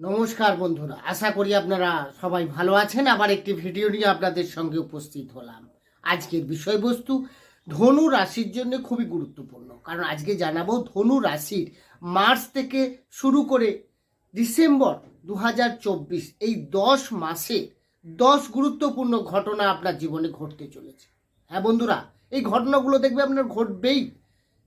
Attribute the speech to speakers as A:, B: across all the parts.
A: নমস্কার বন্ধুরা, আশা করি আপনারা সবাই ভালো আছেন। আবার একটি ভিডিও নিয়ে আপনাদের সঙ্গে উপস্থিত হলাম। আজকের বিষয়বস্তু, ধনু রাশির জন্য খুবই গুরুত্বপূর্ণ। কারণ আজকে জানাব ধনু রাশির মার্চ থেকে শুরু করে ডিসেম্বর দু হাজার চব্বিশ, এই দশ মাসে দশ গুরুত্বপূর্ণ ঘটনা আপনার জীবনে ঘটতে চলেছে। হ্যাঁ বন্ধুরা, এই ঘটনাগুলো দেখবে আপনার ঘটবেই,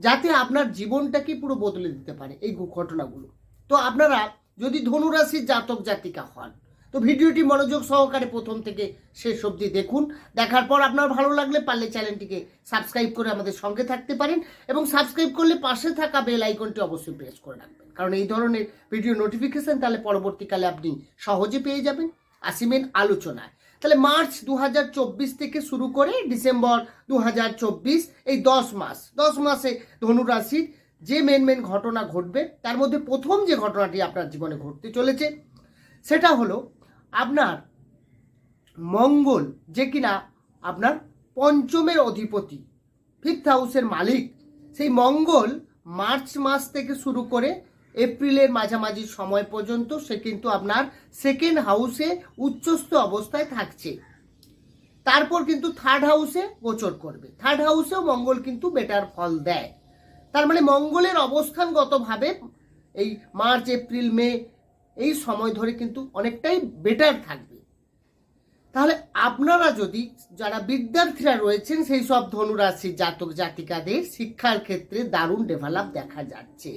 A: যাতে আপনার জীবনটাকে পুরো বদলে দিতে পারে এই ঘটনাগুলো। তো আপনারা যদি ধনুরাশির জাতক জাতিকা হন, তো ভিডিওটি মনোযোগ সহকারে প্রথম থেকে শেষ অবধি দেখুন। দেখার পর আপনার ভালো লাগলে পারলে চ্যানেলটিকে সাবস্ক্রাইব করে আমাদের সঙ্গে থাকতে পারেন এবং সাবস্ক্রাইব করলে পাশে থাকা বেল আইকনটি অবশ্যই প্রেস করে রাখবেন। কারণ এই ধরনের ভিডিও নোটিফিকেশন তাহলে পরবর্তীকালে আপনি সহজে পেয়ে যাবেন। আসিমেন আলোচনায়। তাহলে মার্চ দু হাজার চব্বিশ থেকে শুরু করে ডিসেম্বর দু হাজার চব্বিশ, এই দশ মাস, দশ মাসে ধনুরাশির যে মেন মেন ঘটনা ঘটবে, তার মধ্যে প্রথম যে ঘটনাটি আপনার জীবনে ঘটতে চলেছে, সেটা হলো আপনার মঙ্গল যে কিনা আপনার পঞ্চমের অধিপতি ফিফথ হাউসের মালিক, সেই মঙ্গল মার্চ মাস থেকে শুরু করে এপ্রিলের মাঝামাঝি সময় পর্যন্ত সে কিন্তু আপনার সেকেন্ড হাউসে উচ্চস্থ অবস্থায় থাকছে। তারপর কিন্তু থার্ড হাউসে গোচর করবে। থার্ড হাউসেও মঙ্গল কিন্তু বেটার ফল দেয়। তার মানে মঙ্গলের অবস্থানগতভাবে এই মার্চ, এপ্রিল, মে এই সময় ধরে কিন্তু অনেকটাই বেটার থাকবে। তাহলে আপনারা যদি যারা বিদ্যার্থীরা রয়েছেন সেই সব ধনুরাশির জাতক জাতিকাদের শিক্ষার ক্ষেত্রে দারুণ ডেভেলপ দেখা যাচ্ছে।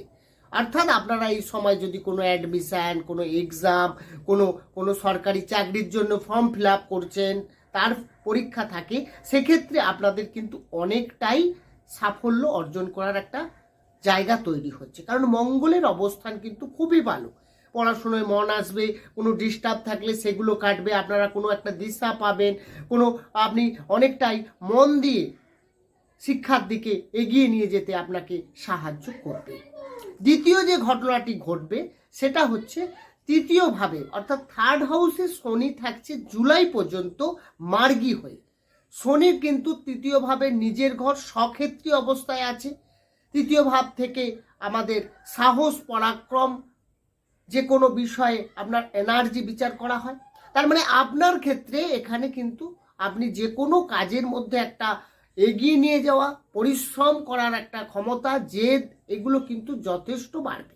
A: অর্থাৎ আপনারা এই সময় যদি কোনো অ্যাডমিশান কোনো এক্সাম কোনো কোনো সরকারি চাকরির জন্য ফর্ম ফিল করছেন, তার পরীক্ষা থাকে, সেক্ষেত্রে আপনাদের কিন্তু অনেকটাই সাফল্য অর্জন করার একটা জায়গা তৈরি হচ্ছে। কারণ মঙ্গলের অবস্থান কিন্তু খুবই ভালো। পড়াশোনায় মন আসবে, কোনো ডিস্টার্ব থাকলে সেগুলো কাটবে, আপনারা কোনো একটা দিশা পাবেন, কোনো আপনি অনেকটাই মন দিয়ে শিক্ষার দিকে এগিয়ে নিয়ে যেতে আপনাকে সাহায্য করবে। দ্বিতীয় যে ঘটনাটি ঘটবে, সেটা হচ্ছে তৃতীয়ভাবে, অর্থাৎ থার্ড হাউসে শনি থাকছে জুলাই পর্যন্ত মার্গী হয়ে। শনির কিন্তু তৃতীয়ভাবে নিজের ঘর সক্ষেত্রী অবস্থায় আছে। তৃতীয় ভাব থেকে আমাদের সাহস, পরাক্রম যে কোনো বিষয়ে আপনার এনার্জি বিচার করা হয়। তার মানে আপনার ক্ষেত্রে এখানে কিন্তু আপনি যে কোনো কাজের মধ্যে একটা এগিয়ে নিয়ে যাওয়া, পরিশ্রম করার একটা ক্ষমতা, জেদ, এগুলো কিন্তু যথেষ্ট বাড়বে।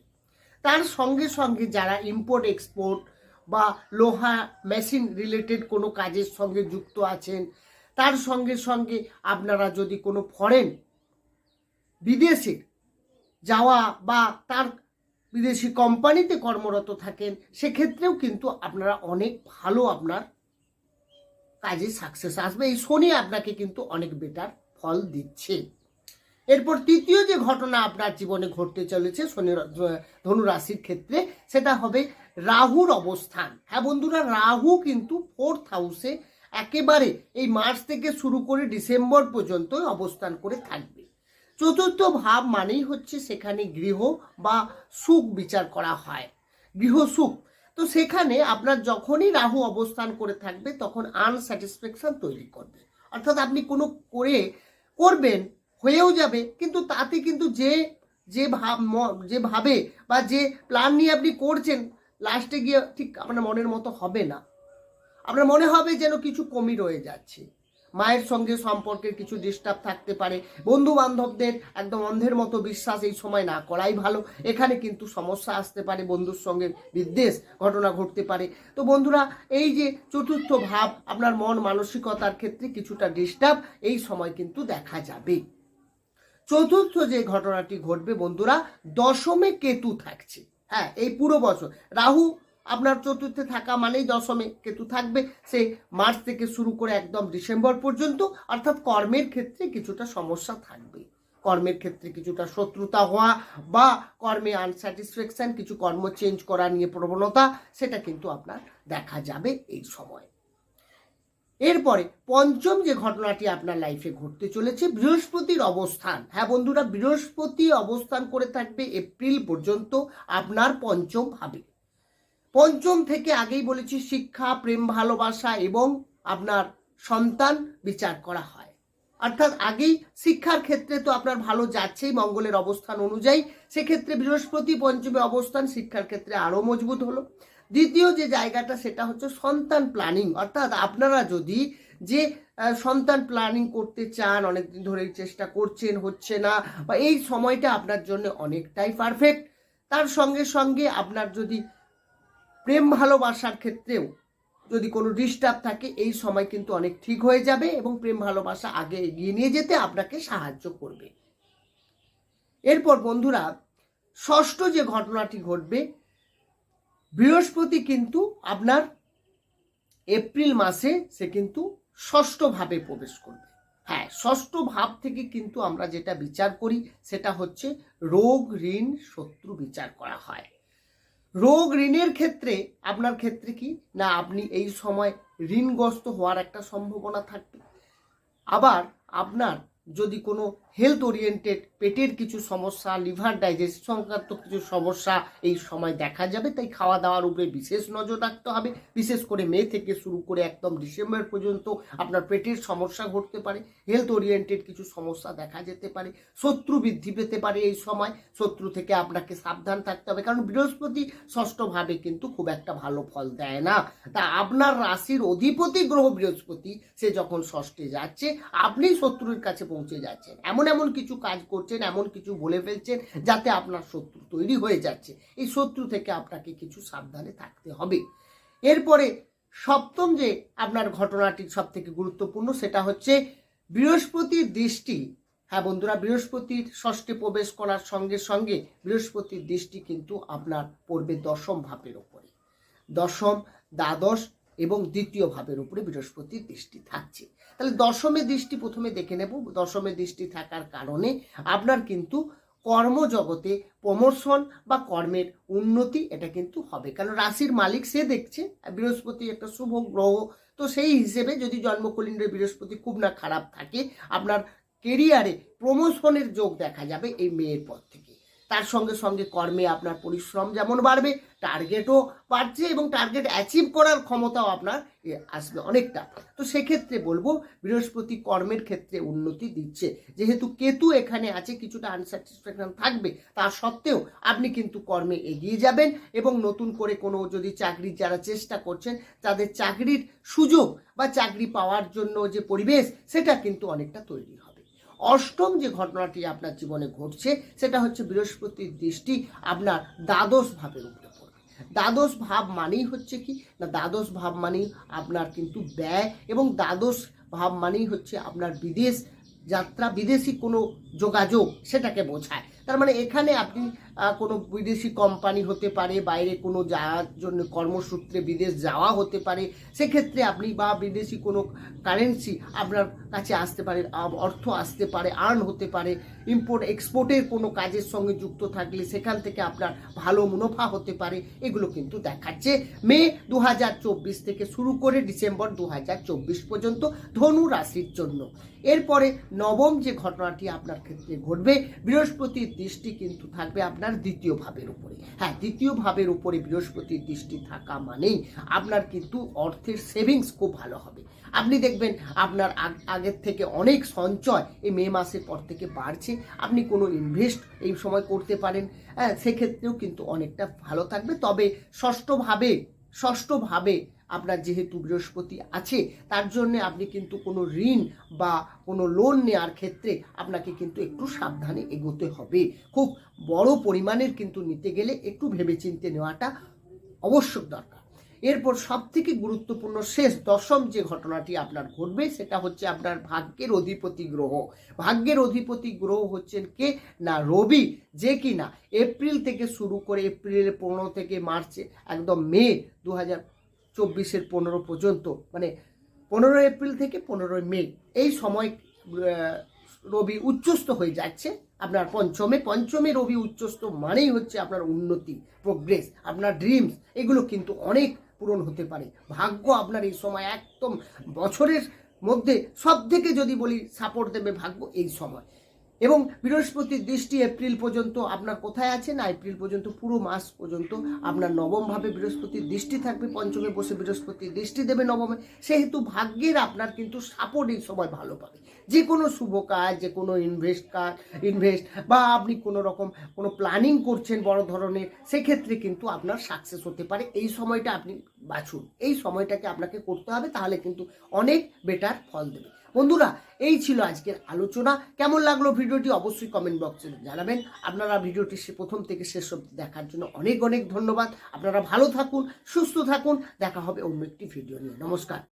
A: তার সঙ্গে সঙ্গে যারা ইম্পোর্ট এক্সপোর্ট বা লোহা মেশিন রিলেটেড কোনো কাজের সঙ্গে যুক্ত আছেন তার সঙ্গে সঙ্গে আপনারা যদি কোনো ফরেন বিদেশে যাওয়া বা তার বিদেশি কোম্পানিতে কর্মরত থাকেন, সেক্ষেত্রেও কিন্তু আপনারা অনেক ভালো আপনার কাজে সাকসেস আসবে। এই শনি আপনাকে কিন্তু অনেক বেটার ফল দিচ্ছে। এরপর তৃতীয় যে ঘটনা আপনার জীবনে ঘটতে চলেছে শনি ধনু রাশির ক্ষেত্রে, সেটা হবে রাহুর অবস্থান। হ্যাঁ বন্ধুরা, রাহু কিন্তু ফোর্থ হাউসে একেবারে এই মার্চ থেকে শুরু করে ডিসেম্বর পর্যন্ত অবস্থান করে থাকবে। চতুর্থ ভাব মানেই হচ্ছে সেখানে গৃহ বা সুখ বিচার করা হয়। গৃহ সুখ। তো সেখানে আপনার যখনই রাহু অবস্থান করে থাকবে, তখন আনস্যাটিসফ্যাকশন তৈরি করবে। অর্থাৎ আপনি কোনো করে করবেন, হয়েও যাবে, কিন্তু তাতে কিন্তু যে যে ভাব যে ভাবে বা যে প্ল্যান নিয়ে আপনি করছেন লাস্টে গিয়ে ঠিক আপনার মনের মতো হবে না। আপনার মনে হবে যেন কিছু কমই রয়ে যাচ্ছে। মায়ের সঙ্গে সম্পর্কের কিছু ডিস্টার্ব থাকতে পারে। বন্ধু বান্ধবদের একদম অন্ধের মতো বিশ্বাস এই সময় না করাই ভালো। এখানে কিন্তু সমস্যা আসতে পারে, বন্ধুর সঙ্গে বিদ্বেষ ঘটনা ঘটতে পারে। তো বন্ধুরা, এই যে চতুর্থ ভাব, আপনার মন মানসিকতার ক্ষেত্রে কিছুটা ডিস্টার্ব এই সময় কিন্তু দেখা যাবে। চতুর্থ যে ঘটনাটি ঘটবে বন্ধুরা, দশমে কেতু থাকছে। হ্যাঁ এই পুরো বছর। রাহু আপনার চতুর্থে থাকা মানেই দশমে কেতু থাকবে, সে মার্চ থেকে শুরু করে একদম ডিসেম্বর পর্যন্ত, অর্থাৎ কর্মের ক্ষেত্রে কিছুটা সমস্যা থাকবে। কর্মের ক্ষেত্রে কিছুটা শত্রুতা হওয়া বা কর্মে আনস্যাটিসফ্যাকশন কিছু কর্ম চেঞ্জ করা নিয়ে প্রবণতা, সেটা কিন্তু আপনার দেখা যাবে এই সময়। এরপরে পঞ্চম যে ঘটনাটি আপনার লাইফে ঘটতে চলেছে, বৃহস্পতির অবস্থান। হ্যাঁ বন্ধুরা, বৃহস্পতি অবস্থান করে থাকবে এপ্রিল পর্যন্ত, আপনার পঞ্চম ভাবে পঞ্চম থেকে আগেই বলেছি, শিক্ষা, প্রেম, ভালোবাসা এবং আপনার সন্তান বিচার করা হয়। অর্থাৎ আগেই শিক্ষার ক্ষেত্রে তো আপনার ভালো যাচ্ছেই, মঙ্গলের অবস্থান অনুযায়ী। সেক্ষেত্রে বৃহস্পতি পঞ্চমে অবস্থান শিক্ষার ক্ষেত্রে আরও মজবুত হলো। দ্বিতীয় যে জায়গাটা, সেটা হচ্ছে সন্তান প্ল্যানিং। অর্থাৎ আপনারা যদি যে সন্তান প্ল্যানিং করতে চান, অনেকদিন ধরেই চেষ্টা করছেন, হচ্ছে না, বা এই সময়টা আপনার জন্য অনেকটাই পারফেক্ট। তার সঙ্গে সঙ্গে আপনার যদি প্রেম ভালোবাসার ক্ষেত্রেও যদি কোনো ডিস্টার্ব থাকে, এই সময় কিন্তু অনেক ঠিক হয়ে যাবে এবং প্রেম ভালোবাসা আগে এগিয়ে নিয়ে যেতে আপনাকে সাহায্য করবে। এরপর বন্ধুরা, ষষ্ঠ যে ঘটনাটি ঘটবে, বৃহস্পতি কিন্তু আপনার এপ্রিল মাসে সে কিন্তু ষষ্ঠ ভাবে প্রবেশ করবে। হ্যাঁ ষষ্ঠ ভাব থেকে কিন্তু আমরা যেটা বিচার করি, সেটা হচ্ছে রোগ, ঋণ, শত্রু বিচার করা হয়। রোগ ঋণের ক্ষেত্রে আপনার ক্ষেত্রে কি? না, আপনি এই সময় ঋণগ্রস্ত হওয়ার একটা সম্ভাবনা থাকবে। আবার আপনার যদি কোনো হেলথ ওরিয়েন্টেড পেটের কিছু সমস্যা লিভার ডাইজেস্ট সংক্রান্ত কিছু সমস্যা এই সময় দেখা যাবে। তাই খাওয়া দাওয়ার উপরে বিশেষ নজর রাখতে হবে। বিশেষ করে মে থেকে শুরু করে একদম ডিসেম্বর পর্যন্ত আপনার পেটের সমস্যা ঘটতে পারে। হেলথ ওরিয়েন্টেড কিছু সমস্যা দেখা যেতে পারে। শত্রু বৃদ্ধি পেতে পারে এই সময়। শত্রু থেকে আপনাকে সাবধান থাকতে হবে। কারণ বৃহস্পতি ষষ্ঠভাবে কিন্তু খুব একটা ভালো ফল দেয় না। তা আপনার রাশির অধিপতি গ্রহ বৃহস্পতি, সে যখন ষষ্ঠে যাচ্ছে আপনি শত্রুর কাছে পৌঁছে যাচ্ছেন। এমন এমন এমন কিছু কাজ করছেন, এমন কিছু বলে ফেলছেন যাতে আপনার শত্রু তৈরি হয়ে যাচ্ছে। এই শত্রু থেকে আপনাকে কিছু সাবধানে থাকতে হবে। এরপরে সপ্তম যে আপনার ঘটনাটি সব থেকে গুরুত্বপূর্ণ সেটা হচ্ছে বৃহস্পতির দৃষ্টি। হ্যাঁ বন্ধুরা, বৃহস্পতির ষষ্ঠে প্রবেশ করার সঙ্গে সঙ্গে বৃহস্পতির দৃষ্টি কিন্তু আপনার পড়বে দশম ভাবের ওপরে দশম, দ্বাদশ এবং দ্বিতীয় ভাবের উপরে বৃহস্পতির দৃষ্টি থাকছে। তাহলে দশমের দৃষ্টি প্রথমে দেখে নেব দশমের দৃষ্টি থাকার কারণে আপনার কিন্তু কর্মজগতে প্রমোশন বা কর্মের উন্নতি এটা কিন্তু হবে। কারণ রাশির মালিক সে দেখছে বৃহস্পতি একটা শুভ গ্রহ, তো সেই হিসেবে যদি জন্মকুলিন্ডের বৃহস্পতি খুব না খারাপ থাকে, আপনার কেরিয়ারে প্রমোশনের যোগ দেখা যাবে এই মেয়ের পর থেকে। তার সঙ্গে সঙ্গে কর্মে আপনার পরিশ্রম যেমন বাড়বে টার্গেটও বাড়ছে এবং টার্গেট অ্যাচিভ করার ক্ষমতাও আপনার আসবে অনেকটা। তো সেক্ষেত্রে বলব, বৃহস্পতি কর্মের ক্ষেত্রে উন্নতি দিচ্ছে। যেহেতু কেতু এখানে আছে, কিছুটা আনস্যাটিসফ্যাকশন থাকবে, তা সত্ত্বেও আপনি কিন্তু কর্মে এগিয়ে যাবেন এবং নতুন করে কোনো যদি চাকরির যারা চেষ্টা করছেন, তাদের চাকরির সুযোগ বা চাকরি পাওয়ার জন্য যে পরিবেশ, সেটা কিন্তু অনেকটা তৈরি হবে। অষ্টম যে ঘটনাটি আপনার জীবনে ঘটছে, সেটা হচ্ছে বৃহস্পতির দৃষ্টি আপনার দ্বাদশ ভাবের উপরে পড়বে। দ্বাদশ ভাব মানেই হচ্ছে কি? না, দ্বাদশ ভাব মানেই আপনার কিন্তু ব্যয় এবং দ্বাদশ ভাব মানেই হচ্ছে আপনার বিদেশ যাত্রা, বিদেশি কোনো যোগাযোগ সেটাকে বোঝায়। তার মানে এখানে আপনি কোনো বিদেশি কোম্পানি হতে পারে, বাইরে কোনো যাওয়ার জন্য কর্মসূত্রে বিদেশ যাওয়া হতে পারে, সেক্ষেত্রে আপনি বা বিদেশি কোনো কারেন্সি আপনার কাছে আসতে পারে অর্থ আসতে পারে আর্ন হতে পারে ইম্পোর্ট এক্সপোর্টের কোনো কাজের সঙ্গে যুক্ত থাকলে সেখান থেকে আপনার ভালো মুনাফা হতে পারে, এগুলো কিন্তু দেখাচ্ছে মে দু হাজার চব্বিশ থেকে শুরু করে ডিসেম্বর দু হাজার চব্বিশ পর্যন্ত ধনু রাশির জন্য। এরপরে নবম যে ঘটনাটি আপনার ক্ষেত্রে ঘটবে, বৃহস্পতির দৃষ্টি কিন্তু থাকবে আপনার দ্বিতীয় ভাবের উপরে। হ্যাঁ দ্বিতীয় ভাবের উপরে বৃহস্পতির দৃষ্টি থাকা মানেই আপনার কিন্তু অর্থের সেভিংস খুব ভালো হবে। আপনি দেখবেন আপনার আগ- আগের থেকে অনেক সঞ্চয় এই মে মাসের পর থেকে বাড়ছে। আপনি কোনো ইনভেস্ট এই সময় করতে পারেন। হ্যাঁ সেক্ষেত্রেও কিন্তু অনেকটা ভালো থাকবে। তবে ষষ্ঠভাবে ষষ্ঠভাবে আপনার যেহেতু বৃহস্পতি আছে, তার জন্য আপনি কিন্তু কোনো ঋণ বা কোনো লোন নেওয়ার ক্ষেত্রে আপনাকে কিন্তু একটু সাবধানে এগোতে হবে। খুব বড় পরিমাণের কিন্তু নিতে গেলে একটু ভেবেচিন্তে নেওয়াটা অবশ্যক দরকার। এরপর সব থেকে গুরুত্বপূর্ণ শেষ দশম যে ঘটনাটি আপনার ঘটবে, সেটা হচ্ছে আপনার ভাগ্যের অধিপতি গ্রহ। ভাগ্যের অধিপতি গ্রহ হচ্ছেন কে? না, রবি। যে কি না এপ্রিল থেকে শুরু করে এপ্রিলের পনেরো থেকে মার্চে, একদম মে দু হাজার চব্বিশের পনেরো পর্যন্ত মানে পনেরো এপ্রিল থেকে পনেরোই মে, এই সময় রবি উচ্চস্ত হয়ে যাচ্ছে। আপনার পঞ্চমে পঞ্চমে রবি উচ্চস্ত মানেই হচ্ছে আপনার উন্নতি প্রোগ্রেস আপনার ড্রিমস এগুলো কিন্তু অনেক পূরণ হতে পারে। ভাগ্য আপনার এই সময় একদম বছরের মধ্যে সব থেকে যদি বলি সাপোর্ট দেবে ভাগ্য এই সময়। এবং বৃহস্পতির দৃষ্টি এপ্রিল পর্যন্ত আপনার কোথায় আছে না এপ্রিল পর্যন্ত, পুরো মাস পর্যন্ত আপনার নবমভাবে বৃহস্পতির দৃষ্টি থাকবে, পঞ্চমে বসে বৃহস্পতির দৃষ্টি দেবে নবমে। সেহেতু ভাগ্যের আপনার কিন্তু সাপোর্ট এই সময় ভালো পাবে। যে কোনো শুভ কাজ, যে কোনো ইনভেস্ট কাজ ইনভেস্ট বা আপনি কোনো রকম কোনো প্ল্যানিং করছেন বড় ধরনের, সেক্ষেত্রে কিন্তু আপনার সাকসেস হতে পারে। এই সময়টা আপনি বাছুন এই সময়টাকে আপনাকে করতে হবে, তাহলে কিন্তু অনেক বেটার ফল দেবে। বন্ধুরা, এই ছিল আজকের আলোচনা। কেমন লাগল ভিডিওটি অবশ্যই কমেন্ট বক্সে জানাবেন। আপনারা ভিডিওটি সে প্রথম থেকে শেষ দেখার জন্য অনেক অনেক ধন্যবাদ। আপনারা ভালো থাকুন, সুস্থ থাকুন। দেখা হবে অন্য একটি ভিডিও নিয়ে। নমস্কার।